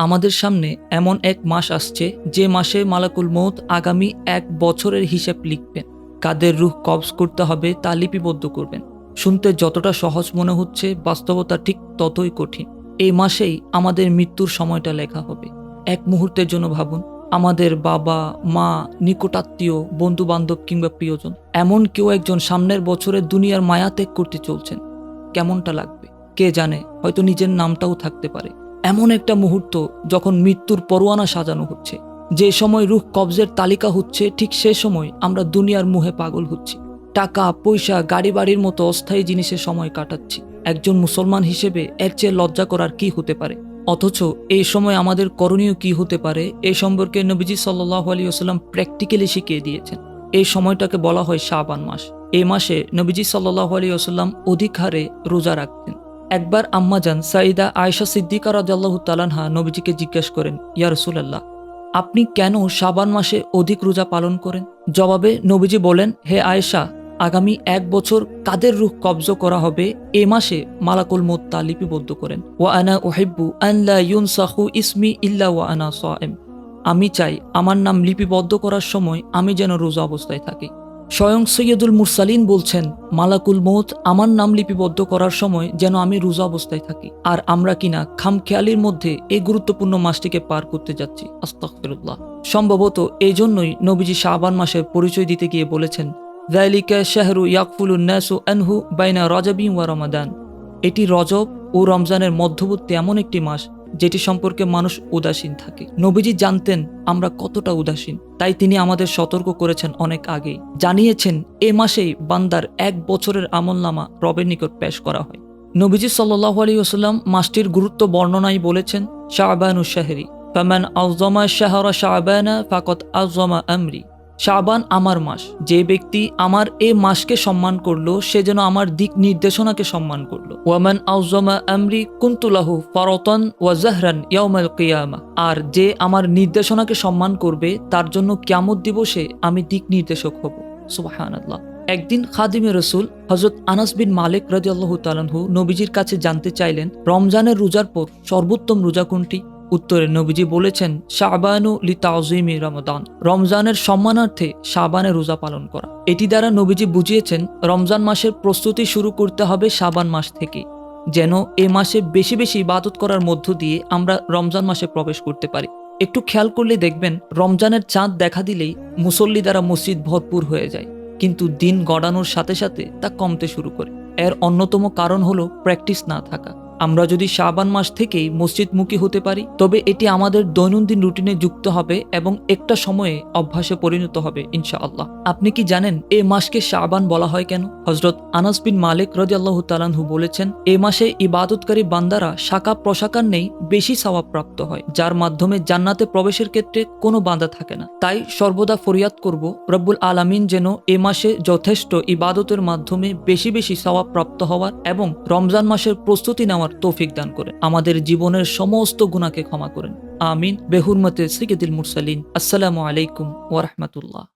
আমাদের সামনে এমন এক মাস আসছে যে মাসে মালাকুল মৌত আগামী এক বছরের হিসেব লিখবেন। কাদের রুহ কবজ করতে হবে তা লিপিবদ্ধ করবেন। শুনতে যতটা সহজ মনে হচ্ছে, বাস্তবতা ঠিক ততই কঠিন। এই মাসেই আমাদের মৃত্যুর সময়টা লেখা হবে। এক মুহূর্তের জন্য ভাবুন, আমাদের বাবা, মা, নিকটাত্মীয় বন্ধু বান্ধব কিংবা প্রিয়জন, এমন কেউ একজন সামনের বছরে দুনিয়ার মায়া ত্যাগ করতে চলছেন। কেমনটা লাগবে? কে জানে, হয়তো নিজের নামটাও থাকতে পারে। এমন একটা মুহূর্ত যখন মৃত্যুর পরোয়ানা সাজানো হচ্ছে। যে সময় রুখ কবজের তালিকা হচ্ছে, ঠিক সে সময় আমরা দুনিয়ার মুহে পাগল হচ্ছি। টাকা, পয়সা গাড়ি বাড়ির মতো অস্থায়ী জিনিসে সময় কাটাচ্ছি। একজন মুসলমান হিসেবে এর চেয়ে লজ্জা করার কি হতে পারে? অথচ এই সময় আমাদের করণীয় কি হতে পারে এই সম্পর্কে নবীজি সাল্লাহ আলী আসাল্লাম প্র্যাকটিক্যালি শিখিয়ে দিয়েছেন। এই সময়টাকে বলা হয় শাবান মাস। এই মাসে নবীজি সাল্লাহ আলী আসাল্লাম অধিক হারে রোজা রাখতেন। একবার আম্মাজান সাইদা আয়েশা সিদ্দিকা রাজাল্লাহ তালানহা নবীজিকে জিজ্ঞেস করেন, ইয়া রসুলাল্লাহ, আপনি কেন শাবান মাসে অধিক রোজা পালন করেন? জবাবে নবীজি বলেন, হে আয়েশা, আগামী এক বছর কাদের রুখ কবজ করা হবে? এ মাসে মালাকুল মোত্তা লিপিবদ্ধ করেন। ওয়া আনা আনলা ইউন সাহু ইসমি ইল্লা ওয়া আনা আমি চাই আমার নাম লিপিবদ্ধ করার সময় আমি যেন রোজা অবস্থায় থাকি। স্বয়ং সৈয়দুল মুরসালিন বলছেন, মালাকুল মৌত আমার নাম লিপিবদ্ধ করার সময় যেন আমি রোজা অবস্থায় থাকি। আর আমরা কিনা খামখেয়ালির মধ্যে এই গুরুত্বপূর্ণ মাসটিকে পার করতে যাচ্ছি? আস্তাগফিরুল্লাহ। সম্ভবত এই জন্যই নবীজি শাহবান মাসের পরিচয় দিতে গিয়ে বলেছেন, যালিকা শাহরু ইয়াকফুলু নাসু আনহু বাইনা রজবি ওয়া রমাদান। এটি রজব ও রমজানের মধ্যবর্তী এমন একটি মাস যেটি সম্পর্কে মানুষ উদাসীন থাকে। নবীজি জানতেন আমরা কতটা উদাসীন, তাই তিনি আমাদের সতর্ক করেছেন অনেক আগেই। জানিয়েছেন, এ মাসেই বান্দার এক বছরের আমলনামা রবের নিকট পেশ করা হয়। নবীজি সাল্লাহ আলী ওসাল্লাম মাসটির গুরুত্ব বর্ণনায় বলেছেন শাহবানু শাহরি, ফামান আজমা শাহরা শাহবানা ফাকত আজমা আমরি। শাবান আমার মাস। যে ব্যক্তি আমার এ মাসকে সম্মান করল, সে যেন আমার দিক নির্দেশনাকে সম্মান করল। ওয়ামান আউজমা আমরি কুন্তুলাহু ফরতন ওয়া জাহরান ইয়াউমাল কিয়ামা। আর যে আমার নির্দেশনাকে সম্মান করবে, তার জন্য কিয়ামত দিবসে আমি দিক নির্দেশক হব। সুবহানাল্লাহ। একদিন খাদিমে রসুল হজরত আনাস বিন মালিক রাজিয়াল্লাহু তালানহু নবীজির কাছে জানতে চাইলেন, রমজানের রোজার পর সর্বোত্তম রোজা কোনটি? উত্তরে নবীজি বলেছেন, শাবানু লি তাজিমি রমদান রমজানের সম্মানার্থে শাবানে রোজা পালন করা। এটি দ্বারা নবীজি বুঝিয়েছেন, রমজান মাসের প্রস্তুতি শুরু করতে হবে শাবান মাস থেকে, যেন এ মাসে বেশি বেশি ইবাদত করার মধ্য দিয়ে আমরা রমজান মাসে প্রবেশ করতে পারি। একটু খেয়াল করলে দেখবেন, রমজানের চাঁদ দেখা দিলেই মুসল্লি দ্বারা মসজিদ ভরপুর হয়ে যায়, কিন্তু দিন গড়ানোর সাথে সাথে তা কমতে শুরু করে। এর অন্যতম কারণ হলো প্র্যাকটিস না থাকা। আমরা যদি শাবান মাস থেকেই মসজিদমুখী হতে পারি, তবে এটি আমাদের দৈনন্দিন রুটিনে যুক্ত হবে এবং একটা সময়ে অভ্যাসে পরিণত হবে, ইনশাআল্লাহ। আপনি কি জানেন এ মাসকে শাবান বলা হয় কেন? হজরত আনাস বিন মালিক রদি আল্লাহ তালানহু বলেছেন, এ মাসে ইবাদতকারী বান্দারা শাখা প্রশাখার নেই, বেশি সওয়াব প্রাপ্ত হয়, যার মাধ্যমে জান্নাতে প্রবেশের ক্ষেত্রে কোনো বাঁধা থাকে না। তাই সর্বদা ফরিয়াদ করব, রব্বুল আলামিন যেন এ মাসে যথেষ্ট ইবাদতের মাধ্যমে বেশি বেশি সওয়াব প্রাপ্ত হওয়ার এবং রমজান মাসের প্রস্তুতি নেওয়ার তৌফিক দান করেন। আমাদের জীবনের সমস্ত গুণাকে ক্ষমা করেন। আমিন। বেহুরমতে সিকেদিল মুরসালিন। আসসালামু আলাইকুম ওরহমতুল্লাহ